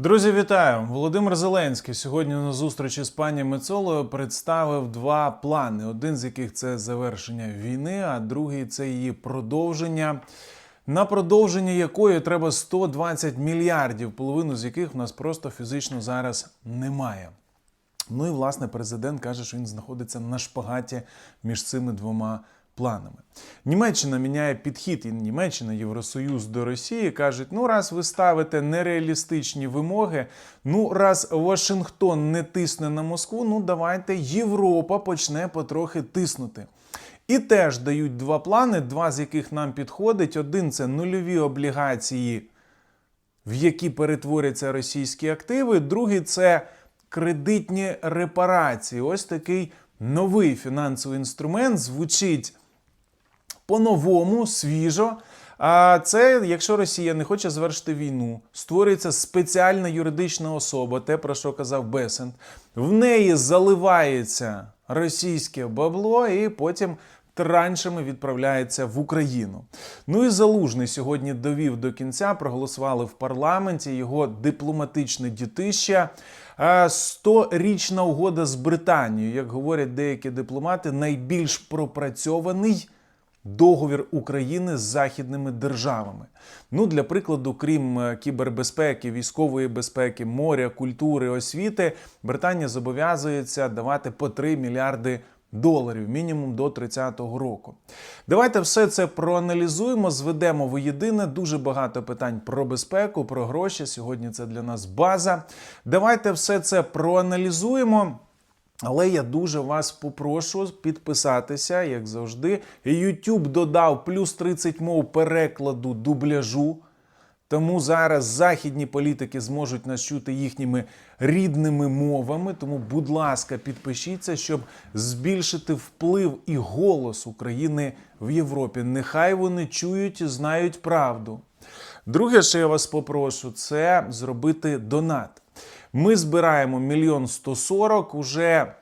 Друзі, вітаю! Володимир Зеленський сьогодні на зустрічі з пані Мецолою представив два плани: один з яких це завершення війни, а другий це її продовження. На продовження якої треба 120 мільярдів, половину з яких в нас просто фізично зараз немає. Ну і власне президент каже, що він знаходиться на шпагаті між цими двома планами. Німеччина міняє підхід, і Німеччина, Євросоюз до Росії кажуть: ну, раз ви ставите нереалістичні вимоги, ну раз Вашингтон не тисне на Москву, ну давайте Європа почне потрохи тиснути. І теж дають два плани, два з яких нам підходить. Один це нульові облігації, в які перетворяться російські активи. Другий це кредитні репарації. Ось такий новий фінансовий інструмент звучить по-новому, свіжо. А це, якщо Росія не хоче завершити війну, створюється спеціальна юридична особа, те про що казав Бесент. В неї заливається російське бабло, і потім траншами відправляється в Україну. Ну і залужний сьогодні довів до кінця, проголосували в парламенті його дипломатичне дітище. 100-річна угода з Британією, як говорять деякі дипломати, найбільш пропрацьований договір України з західними державами. Ну, для прикладу, крім е, кібербезпеки, військової безпеки, моря, культури, освіти, Британія зобов'язується давати по 3 мільярди. Доларів мінімум до 30-го року. Давайте все це проаналізуємо, зведемо воєдине. Дуже багато питань про безпеку, про гроші. Сьогодні це для нас база. Давайте все це проаналізуємо. Але я дуже вас попрошу підписатися, як завжди. YouTube додав плюс 30 мов перекладу дубляжу. Тому зараз західні політики зможуть нас чути їхніми рідними мовами. Тому, будь ласка, підпишіться, щоб збільшити вплив і голос України в Європі. Нехай вони чують і знають правду. Друге, що я вас попрошу, це зробити донат. Ми збираємо мільйон 140, уже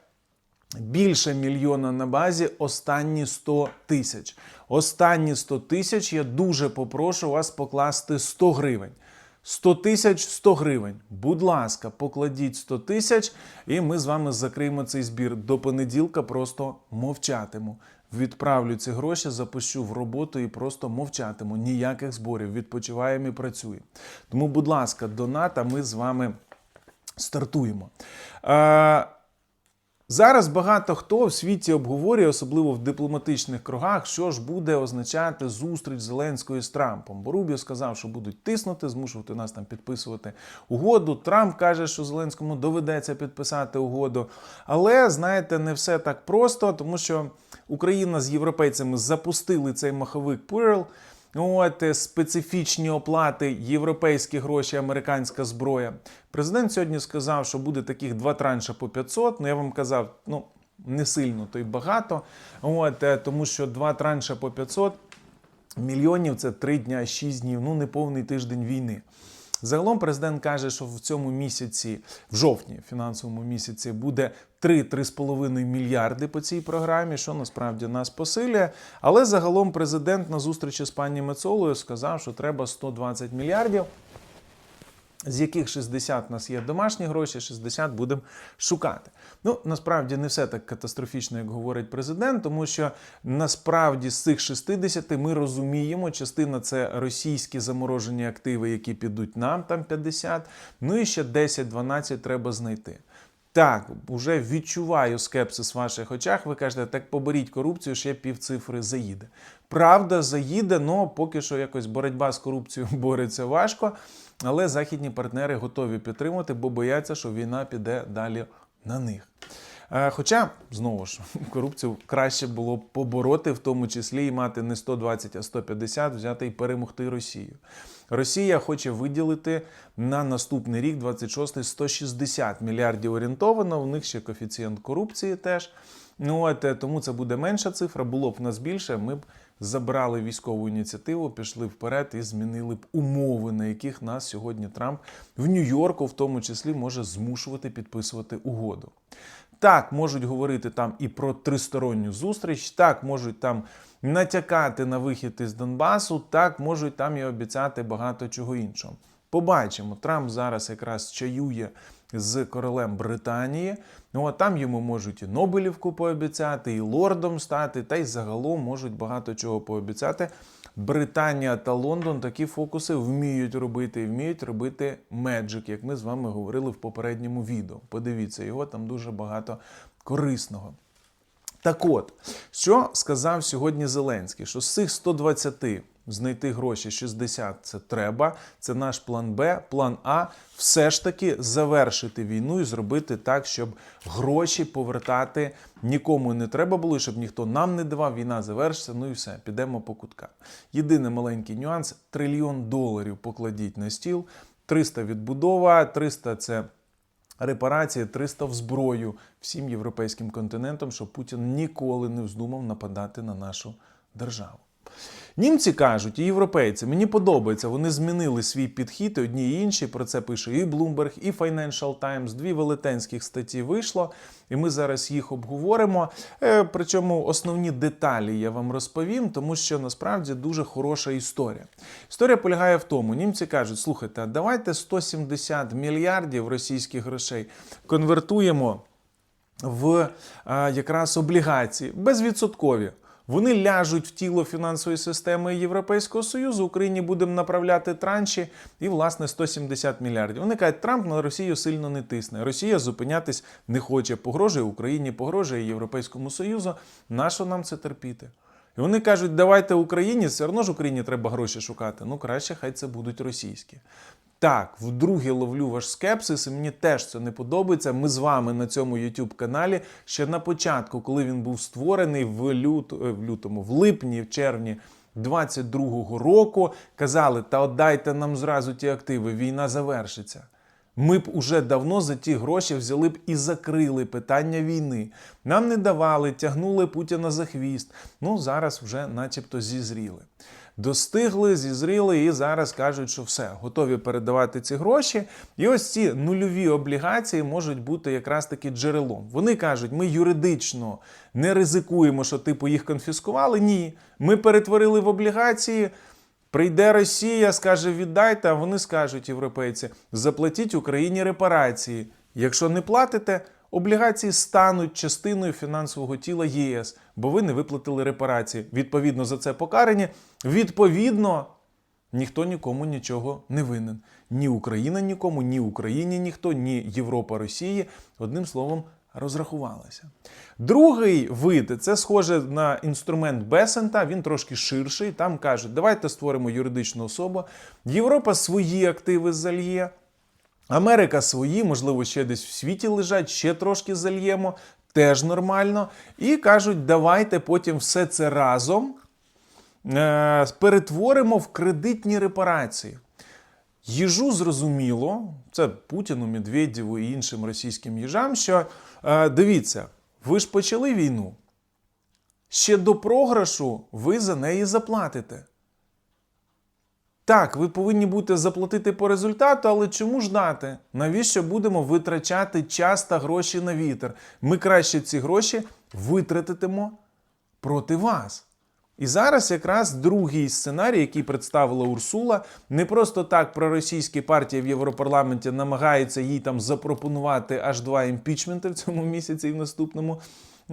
більше мільйона на базі останні 100 тисяч. Останні 100 тисяч я дуже попрошу вас покласти 100 гривень. 100 тисяч 100 гривень. Будь ласка, покладіть 100 тисяч, і ми з вами закриємо цей збір. До понеділка просто мовчатиму. Відправлю ці гроші, запущу в роботу і просто мовчатиму. Ніяких зборів. Відпочиваємо і працюємо. Тому, будь ласка, донат, а ми з вами стартуємо. Е, Зараз багато хто в світі обговорює, особливо в дипломатичних кругах, що ж буде означати зустріч Зеленської з Трампом. Бо Рубіо сказав, що будуть тиснути, змушувати нас там підписувати угоду. Трамп каже, що Зеленському доведеться підписати угоду. Але знаєте, не все так просто, тому що Україна з європейцями запустили цей маховик Pearl. От е, специфічні оплати, європейські гроші, американська зброя. Президент сьогодні сказав, що буде таких два транша по 500. Ну я вам казав, ну не сильно, то й багато. От е, тому що два транша по 500 мільйонів це три дня, шість днів, ну не повний тиждень війни. Загалом президент каже, що в цьому місяці, в жовтні, фінансовому місяці, буде 3-3,5 мільярди по цій програмі, що насправді нас посилює. Але загалом президент на зустрічі з пані Мецолою сказав, що треба 120 мільярдів. З яких 60 у нас є домашні гроші, 60 будемо шукати. Ну насправді не все так катастрофічно, як говорить президент, тому що насправді з цих 60 ми розуміємо, частина це російські заморожені активи, які підуть нам, там 50, ну і ще 10-12 треба знайти. Так, вже відчуваю скепсис в ваших очах. Ви кажете, так поборіть корупцію, ще півцифри заїде. Правда, заїде, але поки що якось боротьба з корупцією бореться важко. Але західні партнери готові підтримати, бо бояться, що війна піде далі на них. Е, Хоча, знову ж, корупцію краще було б побороти, в тому числі і мати не 120, а 150, взяти і перемогти Росію. Росія хоче виділити на наступний рік, 26 160 мільярдів орієнтовано. У них ще коефіцієнт корупції теж. Ну от е, тому це буде менша цифра. Було б в нас більше. Ми б забрали військову ініціативу, пішли вперед і змінили б умови, на яких нас сьогодні Трамп в Нью-Йорку, в тому числі, може змушувати підписувати угоду. Так, можуть говорити там і про тристоронню зустріч, так можуть там натякати на вихід із Донбасу, так можуть там і обіцяти багато чого іншого. Побачимо. Трамп зараз якраз чаює з королем Британії. Ну а там йому можуть і Нобелівку пообіцяти, і лордом стати, та й загалом можуть багато чого пообіцяти. Британія та Лондон такі фокуси вміють робити і вміють робити меджик, як ми з вами говорили в попередньому відео. Подивіться його, там дуже багато корисного. Так от, що сказав сьогодні Зеленський? Що з цих 120 знайти гроші 60 це треба. Це наш план Б, план А. Все ж таки завершити війну і зробити так, щоб гроші повертати нікому не треба було, щоб ніхто нам не давав. Війна завершиться. Ну і все, підемо по куткам. Єдиний маленький нюанс: трильйон доларів покладіть на стіл, 300 відбудова, 300 це. Репарації 300 в зброю всім європейським континентам, щоб Путін ніколи не вздумав нападати на нашу державу. Німці кажуть, і європейці, мені подобається, вони змінили свій підхід, і одні і інші. Про це пише і Bloomberg, і Financial Times. Дві велетенських статті вийшло, і ми зараз їх обговоримо. Е, Причому основні деталі я вам розповім, тому що насправді дуже хороша історія. Історія полягає в тому: німці кажуть, слухайте, давайте 170 мільярдів російських грошей конвертуємо в якраз облігації безвідсоткові. Вони ляжуть в тіло фінансової системи Європейського Союзу. Україні будемо направляти транші і, власне, 170 мільярдів. Вони кажуть, Трамп на Росію сильно не тисне. Росія зупинятись не хоче. Погрожує Україні, погрожує Європейському Союзу. Нащо нам це терпіти? І вони кажуть, давайте Україні, все одно ж Україні треба гроші шукати. Ну краще, хай це будуть російські. Так, вдруге ловлю ваш скепсис, і мені теж це не подобається. Ми з вами на цьому youtube каналі ще на початку, коли він був створений в, лют... е, в лютому, в липні, в червні 22-го року, казали: та отдайте нам зразу ті активи, війна завершиться. Ми б уже давно за ті гроші взяли б і закрили питання війни. Нам не давали, тягнули Путіна за хвіст. Ну зараз вже, начебто, зізріли. Достигли, зізріли і зараз кажуть, що все, готові передавати ці гроші. І ось ці нульові облігації можуть бути якраз таки джерелом. Вони кажуть, ми юридично не ризикуємо, що типу їх конфіскували. Ні, ми перетворили в облігації. Прийде Росія, скаже віддайте, а вони скажуть, європейці, заплатіть Україні репарації. Якщо не платите, облігації стануть частиною фінансового тіла ЄС, бо ви не виплатили репарації. Відповідно за це покарані. Відповідно, ніхто нікому нічого не винен. Ні Україна нікому, ні Україні ніхто, ні Європа Росії. Одним словом, розрахувалася. Другий вид це схоже на інструмент Бесента, він трошки ширший. Там кажуть, давайте створимо юридичну особу. Європа свої активи зальє. Америка свої, можливо, ще десь в світі лежать, ще трошки зальємо, теж нормально. І кажуть, давайте потім все це разом е, перетворимо в кредитні репарації. Їжу зрозуміло, це Путіну, Медведєву і іншим російським їжам, що е, дивіться, ви ж почали війну. Ще до програшу ви за неї заплатите. Так, ви повинні будете заплатити по результату, але чому ждати? Навіщо будемо витрачати час та гроші на вітер? Ми краще ці гроші витратитимо проти вас. І зараз якраз другий сценарій, який представила Урсула, не просто так проросійські партії в Європарламенті намагаються їй там запропонувати аж два імпічменти в цьому місяці і в наступному.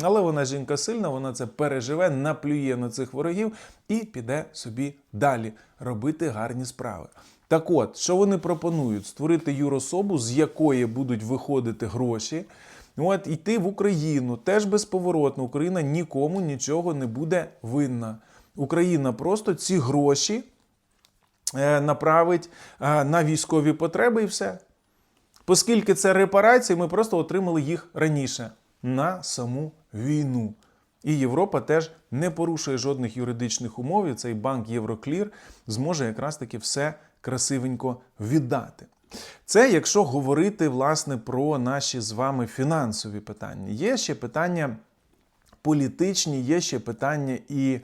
Але вона жінка сильна, вона це переживе, наплює на цих ворогів і піде собі далі робити гарні справи. Так от, що вони пропонують? Створити юрособу, з якої будуть виходити гроші. От йти в Україну теж безповоротно. Україна нікому нічого не буде винна. Україна просто ці гроші е, направить е, на військові потреби і все. Оскільки це репарації, ми просто отримали їх раніше на саму війну. І Європа теж не порушує жодних юридичних умов. І цей банк Євроклір зможе якраз таки все красивенько віддати. Це якщо говорити власне про наші з вами фінансові питання. Є ще питання політичні, є ще питання і,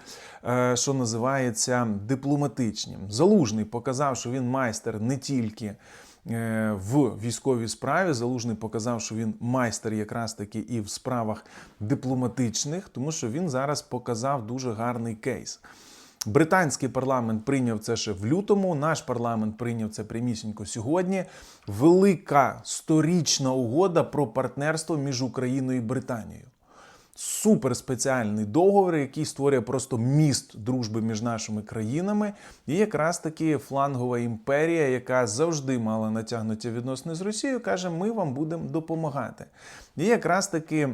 е, що називається, дипломатичні. Залужний показав, що він майстер не тільки. Е, В військовій справі залужний показав, що він майстер якраз таки і в справах дипломатичних, тому що він зараз показав дуже гарний кейс. Британський парламент прийняв це ще в лютому. Наш парламент прийняв це прямісінько сьогодні. Велика сторічна угода про партнерство між Україною і Британією. Суперспеціальний договір, який створює просто міст дружби між нашими країнами, і якраз таки флангова імперія, яка завжди мала натягнуті відносини з Росією, каже: ми вам будемо допомагати. І якраз таки.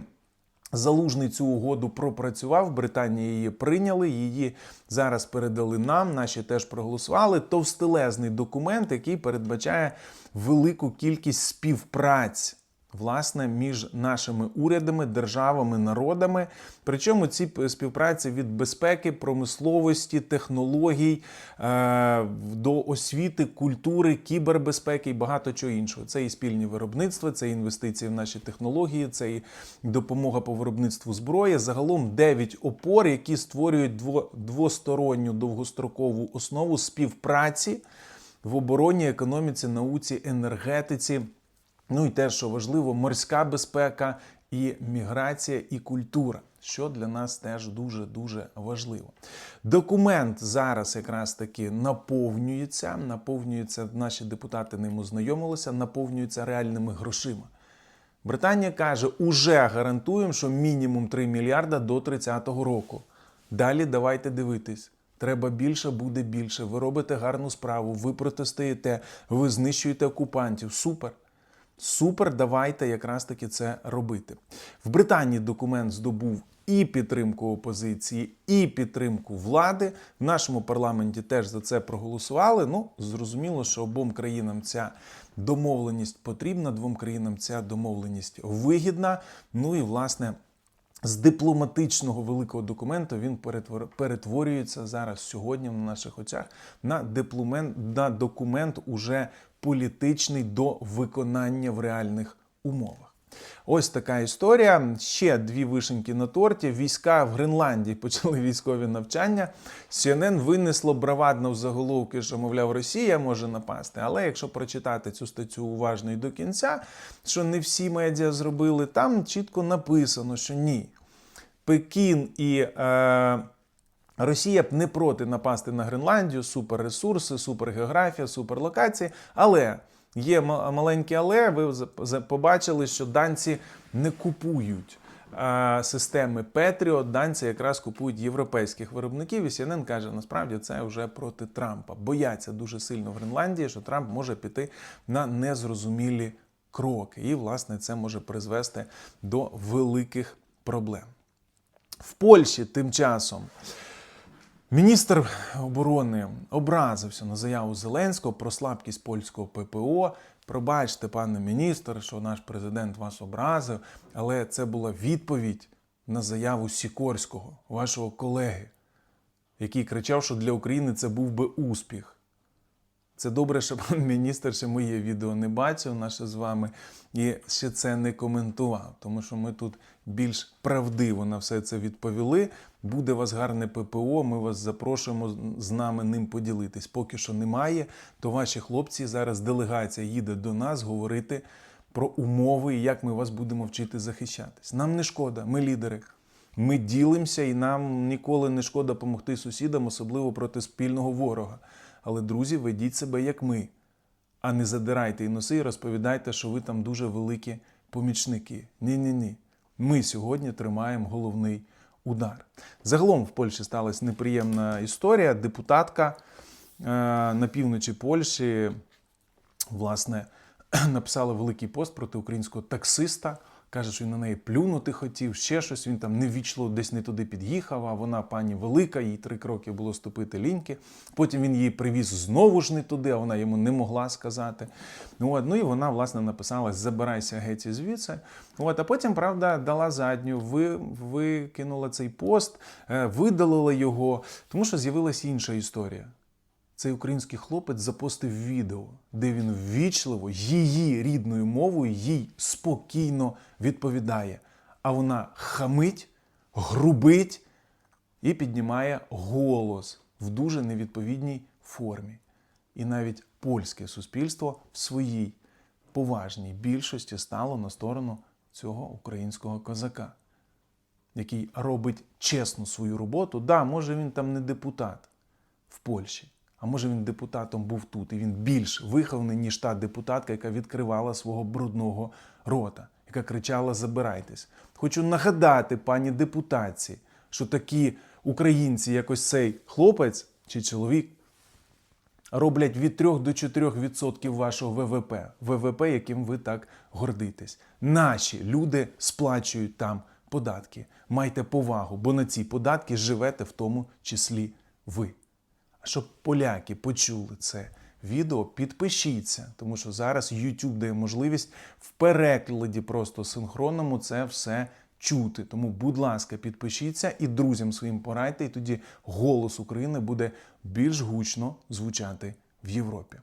Залужний цю угоду пропрацював. Британія її прийняли. Її зараз передали нам. Наші теж проголосували. Товстелезний документ, який передбачає велику кількість співпраць. Власне, між нашими урядами, державами, народами. Причому ці співпраці від безпеки, промисловості, технологій е- до освіти, культури, кібербезпеки і багато чого іншого. Це і спільні виробництва, це і інвестиції в наші технології, це і допомога по виробництву зброї. Загалом 9 опор, які створюють дво- двосторонню довгострокову основу співпраці в обороні, економіці, науці, енергетиці. Ну і те, що важливо, морська безпека і міграція, і культура, що для нас теж дуже дуже важливо. Документ зараз якраз таки наповнюється. Наповнюється, наші депутати ним ознайомилися, наповнюється реальними грошима. Британія каже, уже гарантуємо, що мінімум 3 мільярда до 30-го року. Далі давайте дивитись. Треба більше, буде більше. Ви робите гарну справу, ви протистоїте, ви знищуєте окупантів. Супер. Супер, давайте якраз таки це робити. В Британії документ здобув і підтримку опозиції, і підтримку влади. В нашому парламенті теж за це проголосували. Ну, зрозуміло, що обом країнам ця домовленість потрібна, двом країнам ця домовленість вигідна. Ну і власне. З дипломатичного великого документу він перетвор- перетворюється зараз сьогодні на наших очах на, дипломент, на документ уже політичний до виконання в реальних умовах. Ось така історія. Ще дві вишеньки на торті. Війська в Гренландії почали військові навчання. CNN винесло бравадно в заголовки, що, мовляв, Росія може напасти. Але якщо прочитати цю статтю уважно і до кінця, що не всі медіа зробили, там чітко написано, що ні. Пекін і е, Росія б не проти напасти на Гренландію, суперресурси, супергеографія, суперлокації. Але є ма- маленьке але. Ви побачили, що данці не купують. Системи Петріот данці якраз купують європейських виробників. І CNN каже, насправді це вже проти Трампа. Бояться дуже сильно в Гренландії, що Трамп може піти на незрозумілі кроки. І, власне, це може призвести до великих проблем. В Польщі тим часом міністр оборони образився на заяву Зеленського про слабкість польського ППО. Пробачте, пане міністр, що наш президент вас образив, але це була відповідь на заяву Сікорського, вашого колеги, який кричав, що для України це був би успіх. Це добре, що пан міністр ще моє відео не бачив, наше з вами, і ще це не коментував, тому що ми тут більш правдиво на все це відповіли. Буде у вас гарне ППО, ми вас запрошуємо з нами ним поділитись. Поки що немає, то ваші хлопці зараз делегація їде до нас говорити про умови і як ми вас будемо вчити захищатись. Нам не шкода, ми лідери. Ми ділимося, і нам ніколи не шкода допомогти сусідам, особливо проти спільного ворога. Але, друзі, ведіть себе як ми, а не задирайте і носи і розповідайте, що ви там дуже великі помічники. Ні-ні ні. Ми сьогодні тримаємо головний удар. Загалом в Польщі сталася неприємна історія. Депутатка е, на півночі Польщі власне, написала великий пост проти українського таксиста. Каже, що він на неї плюнути хотів, ще щось. Він там невічливо десь не туди під'їхав, а вона пані велика, їй три кроки було ступити ліньки. Потім він її привіз знову ж не туди, а вона йому не могла сказати. От, ну і вона, власне, написала: Забирайся геть звідси. От, а потім, правда, дала задню, ви, викинула цей пост, е, видалила його, тому що з'явилася інша історія. Цей український хлопець запостив відео, де він ввічливо її рідною мовою їй спокійно відповідає. А вона хамить, грубить і піднімає голос в дуже невідповідній формі. І навіть польське суспільство в своїй поважній більшості стало на сторону цього українського козака, який робить чесно свою роботу. Да, може він там не депутат. в Польщі. А може він депутатом був тут, і він більш вихований, ніж та депутатка, яка відкривала свого брудного рота, яка кричала Забирайтесь. Хочу нагадати пані депутатці, що такі українці, як ось цей хлопець чи чоловік, роблять від 3 до 4 відсотків вашого ВВП, ВВП, яким ви так гордитесь. Наші люди сплачують там податки. Майте повагу, бо на ці податки живете в тому числі ви. А щоб поляки почули це відео, підпишіться, тому що зараз YouTube дає можливість в перекладі просто синхронному це все чути. Тому, будь ласка, підпишіться і друзям своїм порадьте, і тоді голос України буде більш гучно звучати в Європі.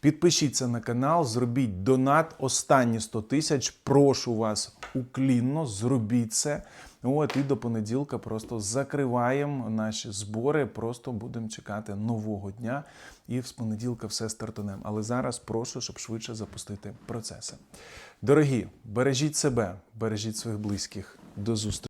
Підпишіться на канал, зробіть донат. Останні 100 тисяч. Прошу вас уклінно, зробіть це. От і до понеділка просто закриваємо наші збори. Просто будемо чекати нового дня. І з понеділка все стартанемо. Але зараз прошу, щоб швидше запустити процеси. Дорогі, бережіть себе, бережіть своїх близьких. До зустрічі.